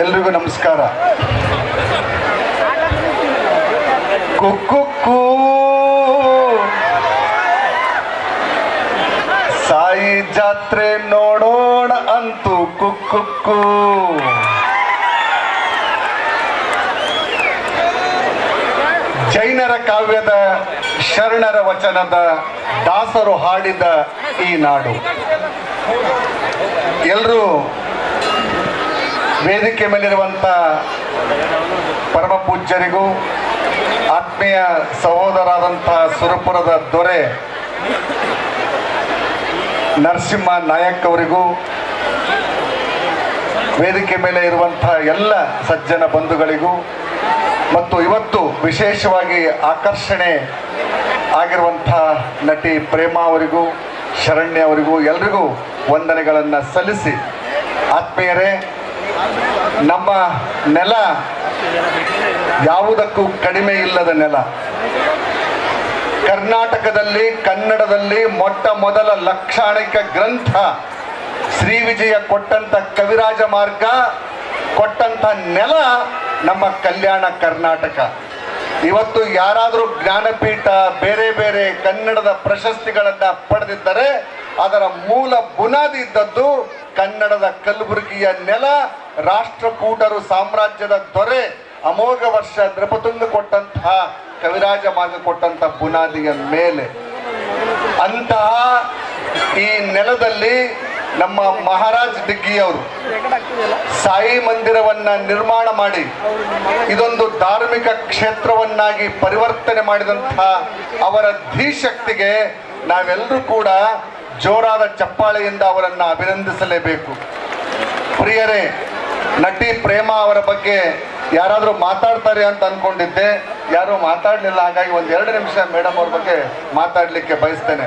ಎಲ್ರಿಗೂ ನಮಸ್ಕಾರ. ಕುಕ್ಕು ಸಾಯಿ ಜಾತ್ರೆ ನೋಡೋಣ ಅಂತು ಕುಕ್ಕು ಜೈನರ ಕಾವ್ಯದ ಶರಣರ ವಚನದ ದಾಸರು ಹಾಡಿದ ಈ ನಾಡು. ಎಲ್ಲರೂ ವೇದಿಕೆ ಮೇಲಿರುವಂಥ ಪರಮ ಪೂಜ್ಯರಿಗೂ ಆತ್ಮೀಯ ಸಹೋದರಾದಂಥ ಸುರಪುರದ ದೊರೆ ನರಸಿಂಹ ನಾಯಕ್ ಅವರಿಗೂ ವೇದಿಕೆ ಮೇಲೆ ಇರುವಂಥ ಎಲ್ಲ ಸಜ್ಜನ ಬಂಧುಗಳಿಗೂ ಮತ್ತು ಇವತ್ತು ವಿಶೇಷವಾಗಿ ಆಕರ್ಷಣೆ ಆಗಿರುವಂಥ ನಟಿ ಪ್ರೇಮ ಅವರಿಗೂ, ಶರಣ್ಯ ಅವರಿಗೂ ಎಲ್ರಿಗೂ ವಂದನೆಗಳನ್ನು ಸಲ್ಲಿಸಿ ಆತ್ಮೀಯರೇ ನಮ್ಮ ನೆಲ ಯಾವುದಕ್ಕೂ ಕಡಿಮೆ ಇಲ್ಲದ ನೆಲ. ಕರ್ನಾಟಕದಲ್ಲಿ, ಕನ್ನಡದಲ್ಲಿ ಮೊಟ್ಟ ಮೊದಲ ಲಕ್ಷಾಣಿಕ ಗ್ರಂಥ ಶ್ರೀ ವಿಜಯ ಕೊಟ್ಟಂತ ಕವಿರಾಜ ಮಾರ್ಗ, ಕೊಟ್ಟಂತ ನೆಲ ನಮ್ಮ ಕಲ್ಯಾಣ ಕರ್ನಾಟಕ. ಇವತ್ತು ಯಾರಾದರೂ ಜ್ಞಾನಪೀಠ ಬೇರೆ ಬೇರೆ ಕನ್ನಡದ ಪ್ರಶಸ್ತಿಗಳನ್ನು ಪಡೆದಿದ್ದರೆ ಅದರ ಮೂಲ ಬುನಾದಿ ಇದ್ದದ್ದು ಕನ್ನಡದ ಕಲಬುರಗಿಯ ನೆಲ ರಾಷ್ಟ್ರಕೂಟರು ಸಾಮ್ರಾಜ್ಯದ ದೊರೆ ಅಮೋಘ ವರ್ಷ ನೃಪತುಂಗ ಕೊಟ್ಟಂತಹ ಕವಿರಾಜ ಮಾರ್ಗ ಕೊಟ್ಟಂತಹ ಬುನಾದಿಯ ಮೇಲೆ. ಅಂತಹ ಈ ನೆಲದಲ್ಲಿ ನಮ್ಮ ಮಹಾರಾಜ್ ದಿಗ್ಗಿಯವರು ಸಾಯಿ ಮಂದಿರವನ್ನ ನಿರ್ಮಾಣ ಮಾಡಿ, ಇದೊಂದು ಧಾರ್ಮಿಕ ಕ್ಷೇತ್ರವನ್ನಾಗಿ ಪರಿವರ್ತನೆ ಮಾಡಿದಂತಹ ಅವರ ಧೀಶಕ್ತಿಗೆ ನಾವೆಲ್ಲರೂ ಕೂಡ ಜೋರಾದ ಚಪ್ಪಾಳೆಯಿಂದ ಅವರನ್ನು ಅಭಿನಂದಿಸಲೇಬೇಕು. ಪ್ರಿಯರೇ ನಟಿ ಪ್ರೇಮ ಅವರ ಬಗ್ಗೆ ಯಾರಾದರೂ ಮಾತಾಡ್ತಾರೆ ಅಂತ ಅನ್ಕೊಂಡಿದ್ದೆ. ಯಾರು ಮಾತಾಡಲಿಲ್ಲ. ಹಾಗಾಗಿ ಒಂದು ಎರಡು ನಿಮಿಷ ಮೇಡಮ್ ಅವ್ರ ಬಗ್ಗೆ ಮಾತಾಡಲಿಕ್ಕೆ ಬಯಸ್ತೇನೆ.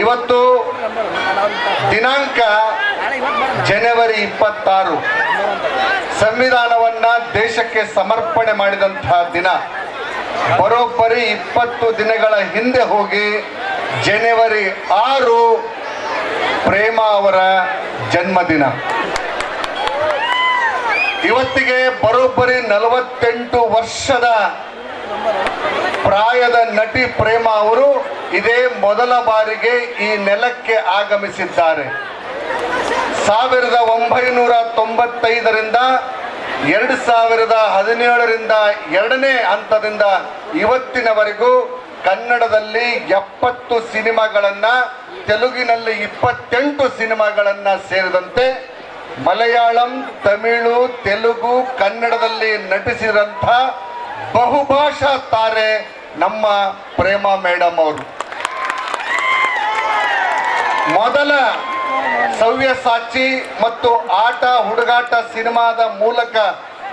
ಇವತ್ತು ದಿನಾಂಕ ಜನವರಿ ಇಪ್ಪತ್ತಾರು. ಸಂವಿಧಾನವನ್ನ ದೇಶಕ್ಕೆ ಸಮರ್ಪಣೆ ಮಾಡಿದಂತಹ ದಿನ. ಬರೋಬ್ಬರಿ ಇಪ್ಪತ್ತು ದಿನಗಳ ಹಿಂದೆ ಹೋಗಿ ಜನವರಿ ಆರು ಪ್ರೇಮ ಅವರ ಜನ್ಮದಿನ. ಇವತ್ತಿಗೆ ಬರೋಬ್ಬರಿ ನಲವತ್ತೆಂಟು ವರ್ಷದ ಪ್ರಾಯದ ನಟಿ ಪ್ರೇಮ ಅವರು ಇದೇ ಮೊದಲ ಬಾರಿಗೆ ಈ ನೆಲಕ್ಕೆ ಆಗಮಿಸಿದ್ದಾರೆ. ಸಾವಿರದ ಒಂಬೈನೂರ ತೊಂಬತ್ತೈದರಿಂದ ಎರಡು ಸಾವಿರದ ಹದಿನೇಳರಿಂದ ಎರಡನೇ ಹಂತದಿಂದ ಇವತ್ತಿನವರೆಗೂ ಕನ್ನಡದಲ್ಲಿ ಎಪ್ಪತ್ತು ಸಿನಿಮಾಗಳನ್ನ, ತೆಲುಗಿನಲ್ಲಿ ಇಪ್ಪತ್ತೆಂಟು ಸಿನಿಮಾಗಳನ್ನ ಸೇರಿದಂತೆ ಮಲಯಾಳಂ, ತಮಿಳು, ತೆಲುಗು, ಕನ್ನಡದಲ್ಲಿ ನಟಿಸಿದಂಥ ಬಹುಭಾಷಾ ತಾರೆ ನಮ್ಮ ಪ್ರೇಮ ಮೇಡಮ್ ಅವರು. ಮೊದಲ ಸವ್ಯಸಾಚಿ ಮತ್ತು ಆಟ ಹುಡುಗಾಟ ಸಿನಿಮಾದ ಮೂಲಕ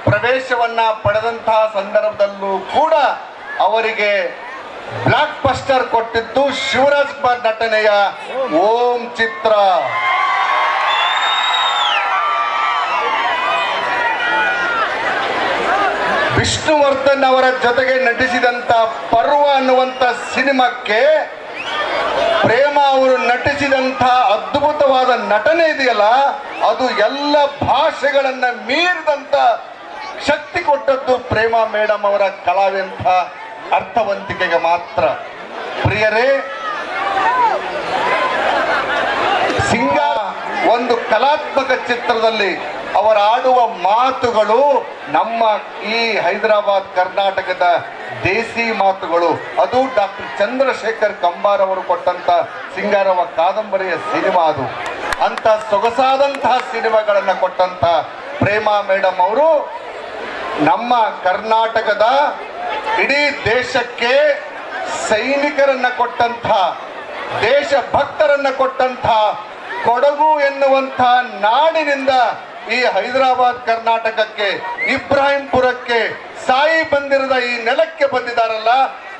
ಪ್ರವೇಶವನ್ನ ಪಡೆದಂತಹ ಸಂದರ್ಭದಲ್ಲೂ ಕೂಡ ಅವರಿಗೆ ಬ್ಲಾಕ್ ಬಸ್ಟರ್ ಕೊಟ್ಟಿದ್ದು ಶಿವರಾಜ್ ಕುಮಾರ್ ನಟನೆಯ ಓಂ ಚಿತ್ರ. ವಿಷ್ಣುವರ್ಧನ್ ಅವರ ಜೊತೆಗೆ ನಟಿಸಿದಂತ ಪರ್ವ ಅನ್ನುವಂತ ಸಿನಿಮಾಕ್ಕೆ ಪ್ರೇಮ ಅವರು ನಟಿಸಿದಂಥ ಅದ್ಭುತವಾದ ನಟನೆ ಇದೆಯಲ್ಲ, ಅದು ಎಲ್ಲ ಭಾಷೆಗಳನ್ನ ಮೀರಿದಂತ ಶಕ್ತಿ ಕೊಟ್ಟದ್ದು ಪ್ರೇಮ ಮೇಡಮ್ ಅವರ ಕಲಾವೆಂಥ ಅರ್ಥವಂತಿಕೆಗೆ ಮಾತ್ರ. ಪ್ರಿಯರೇ, ಸಿಂಗ ಒಂದು ಕಲಾತ್ಮಕ ಚಿತ್ರದಲ್ಲಿ ಅವರ ಆಡುವ ಮಾತುಗಳು ನಮ್ಮ ಈ ಹೈದರಾಬಾದ್ ಕರ್ನಾಟಕದ ದೇಸಿ ಮಾತುಗಳು. ಅದು ಡಾಕ್ಟರ್ ಚಂದ್ರಶೇಖರ್ ಕಂಬಾರ್ ಅವರು ಕೊಟ್ಟಂತ ಸಿಂಗಾರವ ಕಾದಂಬರಿಯ ಸಿನಿಮಾ ಅದು. ಅಂತ ಸೊಗಸಾದಂತಹ ಸಿನಿಮಾಗಳನ್ನ ಕೊಟ್ಟಂತ ಪ್ರೇಮಾ ಮೇಡಮ್ ಅವರು ನಮ್ಮ ಕರ್ನಾಟಕದ ಇಡೀ ದೇಶಕ್ಕೆ ಸೈನಿಕರನ್ನ ಕೊಟ್ಟಂಥ ದೇಶ ಭಕ್ತರನ್ನ ಕೊಟ್ಟಂಥ ಕೊಡಗು ಎನ್ನುವಂಥ ನಾಡಿನಿಂದ ಈ ಹೈದರಾಬಾದ್ ಕರ್ನಾಟಕಕ್ಕೆ ಇಬ್ರಾಹಿಂಪುರಕ್ಕೆ ಸಾಯಿ ಬಂದಿರದ ಈ ನೆಲಕ್ಕೆ ಬಂದಿದ್ದಾರಲ್ಲ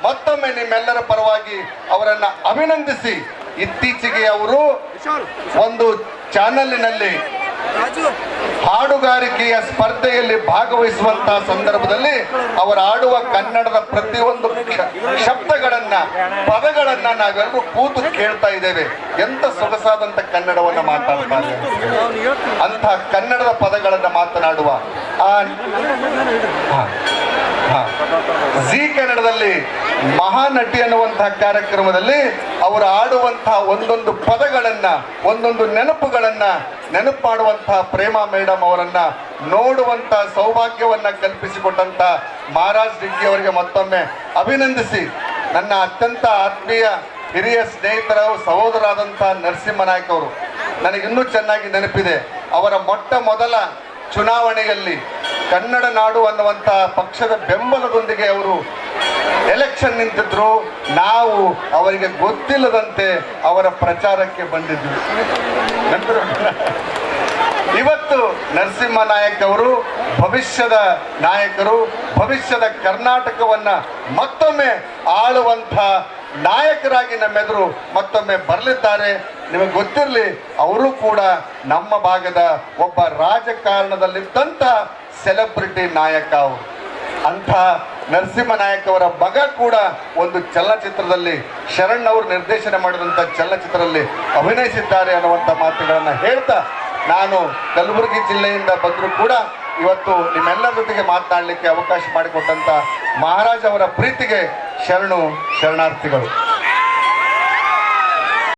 ಮತ್ತೊಮ್ಮೆ ನಿಮ್ಮೆಲ್ಲರ ಪರವಾಗಿ ಅವರನ್ನ ಅಭಿನಂದಿಸಿ. ಇತ್ತೀಚೆಗೆ ಅವರು ಒಂದು ಚಾನಲಿನಲ್ಲಿ ಹಾಡುಗಾರಿಕೆಯ ಸ್ಪರ್ಧೆಯಲ್ಲಿ ಭಾಗವಹಿಸುವಂತಹ ಸಂದರ್ಭದಲ್ಲಿ ಅವರು ಆಡುವ ಕನ್ನಡದ ಪ್ರತಿಯೊಂದು ಶಬ್ದಗಳನ್ನ, ಪದಗಳನ್ನ ನಾವೆಲ್ಲರೂ ಕೂತು ಕೇಳ್ತಾ ಇದ್ದೇವೆ ಎಂತ ಸೊಗಸಾದಂತ ಕನ್ನಡವನ್ನ ಮಾತಾಡ್ತಾರೆ ಅಂತ. ಕನ್ನಡದ ಪದಗಳನ್ನ ಮಾತನಾಡುವ. ಜಿ ಕನ್ನಡದಲ್ಲಿ ಮಹಾನಟಿ ಅನ್ನುವಂತಹ ಕಾರ್ಯಕ್ರಮದಲ್ಲಿ ಅವರು ಆಡುವಂತಹ ಒಂದೊಂದು ಪದಗಳನ್ನ, ಒಂದೊಂದು ನೆನಪುಗಳನ್ನ ನೆನಪು ಮಾಡುವಂತಹ ಪ್ರೇಮ ಮೇಡಮ್ ಅವರನ್ನ ನೋಡುವಂತ ಸೌಭಾಗ್ಯವನ್ನ ಕಲ್ಪಿಸಿಕೊಟ್ಟಂತ ಮಹಾರಾಜ್ ಡಿಗ್ಗಿ ಅವರಿಗೆ ಮತ್ತೊಮ್ಮೆ ಅಭಿನಂದಿಸಿ. ನನ್ನ ಅತ್ಯಂತ ಆತ್ಮೀಯ ಹಿರಿಯ ಸ್ನೇಹಿತರ ಸಹೋದರಾದಂತಹ ನರಸಿಂಹನಾಯ್ಕ ಅವರು ನನಗಿನ್ನೂ ಚೆನ್ನಾಗಿ ನೆನಪಿದೆ. ಅವರ ಮೊಟ್ಟ ಮೊದಲ ಚುನಾವಣೆಯಲ್ಲಿ ಕನ್ನಡ ನಾಡು ಅನ್ನುವಂತಹ ಪಕ್ಷದ ಬೆಂಬಲದೊಂದಿಗೆ ಅವರು ಎಲೆಕ್ಷನ್ ನಿಂತಿದ್ರು, ನಾವು ಅವರಿಗೆ ಗೊತ್ತಿಲ್ಲದಂತೆ ಅವರ ಪ್ರಚಾರಕ್ಕೆ ಬಂದಿದ್ವಿ? ಇವತ್ತು ನರಸಿಂಹ ನಾಯಕ್ ಅವರು ಭವಿಷ್ಯದ ನಾಯಕರು, ಭವಿಷ್ಯದ ಕರ್ನಾಟಕವನ್ನ ಮತ್ತೊಮ್ಮೆ ಆಳುವಂಥ ನಾಯಕರಾಗಿ ನಮ್ಮೆದುರು ಮತ್ತೊಮ್ಮೆ ಬರಲಿದ್ದಾರೆ ನಿಮಗೆ ಗೊತ್ತಿರಲಿ, ಅವರು ಕೂಡ ನಮ್ಮ ಭಾಗದ ಒಬ್ಬ ರಾಜಕಾರಣದಲ್ಲಿದ್ದಂಥ ಸೆಲೆಬ್ರಿಟಿ ನಾಯಕ ಅವರು ಅಂಥ ನರಸಿಂಹ ನಾಯಕ್ ಅವರ ಮಗ ಕೂಡ ಒಂದು ಚಲನಚಿತ್ರದಲ್ಲಿ ಶರಣ್ ಅವರು ನಿರ್ದೇಶನ ಮಾಡಿದಂಥ ಚಲನಚಿತ್ರದಲ್ಲಿ ಅಭಿನಯಿಸಿದ್ದಾರೆ ಅನ್ನುವಂಥ ಮಾತುಗಳನ್ನು ಹೇಳ್ತಾ ನಾನು ಕಲಬುರಗಿ ಜಿಲ್ಲೆಯಿಂದ ಬಂದರೂ ಕೂಡ ಇವತ್ತು ನಿಮ್ಮೆಲ್ಲರ ಜೊತೆಗೆ ಮಾತನಾಡಲಿಕ್ಕೆ ಅವಕಾಶ ಮಾಡಿಕೊಟ್ಟಂಥ ಮಹಾರಾಜ್ ಅವರ ಪ್ರೀತಿಗೆ ಶರಣು ಶರಣಾರ್ಥಿಗಳು.